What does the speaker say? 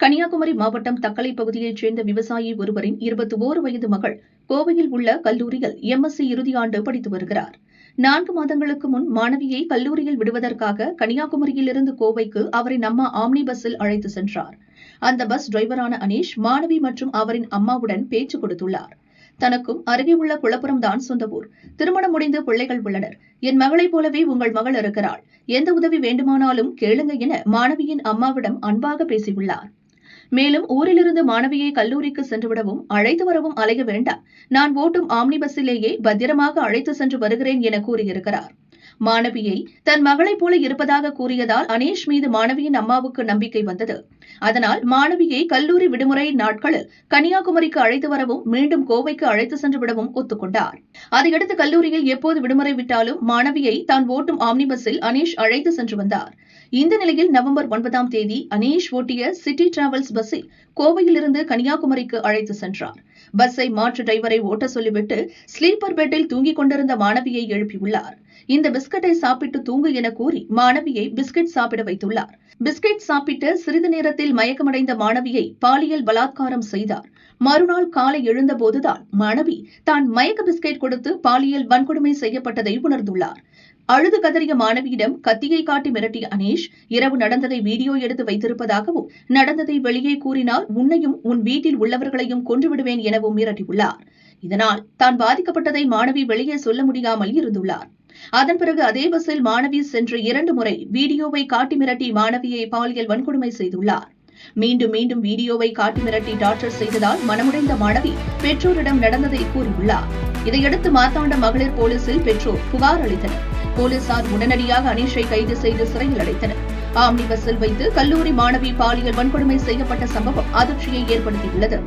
கன்னியாகுமரி மாவட்டம் தக்கலை பகுதியைச் சேர்ந்த விவசாயி ஒருவரின் இருபத்தி ஓரு வயது மகள் கோவையில் உள்ள கல்லூரியில் எம்எஸ்சி இறுதியாண்டு படித்து வருகிறார். நான்கு மாதங்களுக்கு முன் மாணவியை கல்லூரியில் விடுவதற்காக கன்னியாகுமரியிலிருந்து கோவைக்கு அவரின் அம்மா ஆம்னி பஸ்ஸில் அழைத்து சென்றார். அந்த பஸ் டிரைவரான அனீஷ் மாணவி மற்றும் அவரின் அம்மாவுடன் பேச்சு கொடுத்துள்ளார். தனக்கும் அருகே உள்ள குளப்புறம் தான் சொந்த ஊர். திருமணம் முடிந்து பிள்ளைகள் உள்ளனர். என் மகளைப் போலவே உங்கள் மகள் இருக்கிறாள். எந்த உதவி வேண்டுமானாலும் கேளுங்க என மாணவியின் அம்மாவிடம் அன்பாக பேசியுள்ளார். மேலும் ஊரிலிருந்து மாணவியை கல்லூரிக்கு சென்றுவிடவும் அழைத்து வரவும் அலைய வேண்டாம். நான் ஓட்டும் ஆம்னி பஸ்ஸிலேயே பத்திரமாக அழைத்து சென்று வருகிறேன் என கூறியிருக்கிறார். மாணவியை தன் மகளைப் போல இருப்பதாக கூறியதால் அனேஷ் மீது மாணவியின் அம்மாவுக்கு நம்பிக்கை வந்தது. அதனால் மாணவியை கல்லூரி விடுமுறை நாட்களில் கன்னியாகுமரிக்கு அழைத்து வரவும் மீண்டும் கோவைக்கு அழைத்து சென்று விடவும் ஒத்துக்கொண்டார். அதையடுத்து கல்லூரியில் எப்போது விடுமுறை விட்டாலும் மாணவியை தான் ஓட்டும் ஆம்னி பஸ்ஸில் அனீஷ் அழைத்து சென்று வந்தார். இந்த நிலையில் நவம்பர் ஒன்பதாம் தேதி அனீஷ் ஓட்டிய சிட்டி டிராவல்ஸ் பஸ்ஸை கோவையிலிருந்து கன்னியாகுமரிக்கு அழைத்து சென்றார். பஸ்ஸை மாற்று டிரைவரை ஓட்ட சொல்லிவிட்டு ஸ்லீப்பர் பெட்டில் தூங்கிக் கொண்டிருந்த மாணவியை எழுப்பியுள்ளார். இந்த பிஸ்கட்டை சாப்பிட்டு தூங்கு என கூறி மாணவியை பிஸ்கட் சாப்பிட வைத்துள்ளார். பிஸ்கட் சாப்பிட்டு சிறிது நேரத்தில் மயக்கமடைந்த மாணவியை பாலியல் பலாத்காரம் செய்தார். மறுநாள் காலை எழுந்தபோதுதான் மாணவி தான் மயக்க பிஸ்கெட் கொடுத்து பாலியல் வன்கொடுமை செய்யப்பட்டதை உணர்ந்துள்ளார். அழுது கதறிய மாணவியிடம் கத்தியை காட்டி மிரட்டிய அனீஷ் இரவு நடந்ததை வீடியோ எடுத்து வைத்திருப்பதாகவும் நடந்ததை வெளியே கூறினால் உன்னையும் உன் வீட்டில் உள்ளவர்களையும் கொன்றுவிடுவேன் எனவும் மிரட்டியுள்ளார். இதனால் தான் பாதிக்கப்பட்டதை மாணவி வெளியே சொல்ல முடியாமல் இருந்துள்ளார். அதன் பிறகு அதே பஸ்ஸில் மாணவி சென்று இரண்டு முறை வீடியோவை காட்டி மிரட்டி மாணவியை பாலியல் வன்கொடுமை செய்துள்ளார். மீண்டும் மீண்டும் வீடியோவை காட்டி மிரட்டி டார்ச்சர் செய்ததால் மனமுடைந்த மாணவி பெற்றோரிடம் நடந்ததை கூறியுள்ளார். இதையடுத்து மார்த்தாண்ட மகளிர் போலீசில் பெற்றோர் புகார் அளித்தனர். போலீசார் உடனடியாக அனீஷை கைது செய்து சிறையில் அடைத்தனர். ஆம்னி பஸ்ஸில் வைத்து கல்லூரி மாணவி பாலியல் வன்கொடுமை செய்யப்பட்ட சம்பவம் அதிர்ச்சியை ஏற்படுத்தியுள்ளது.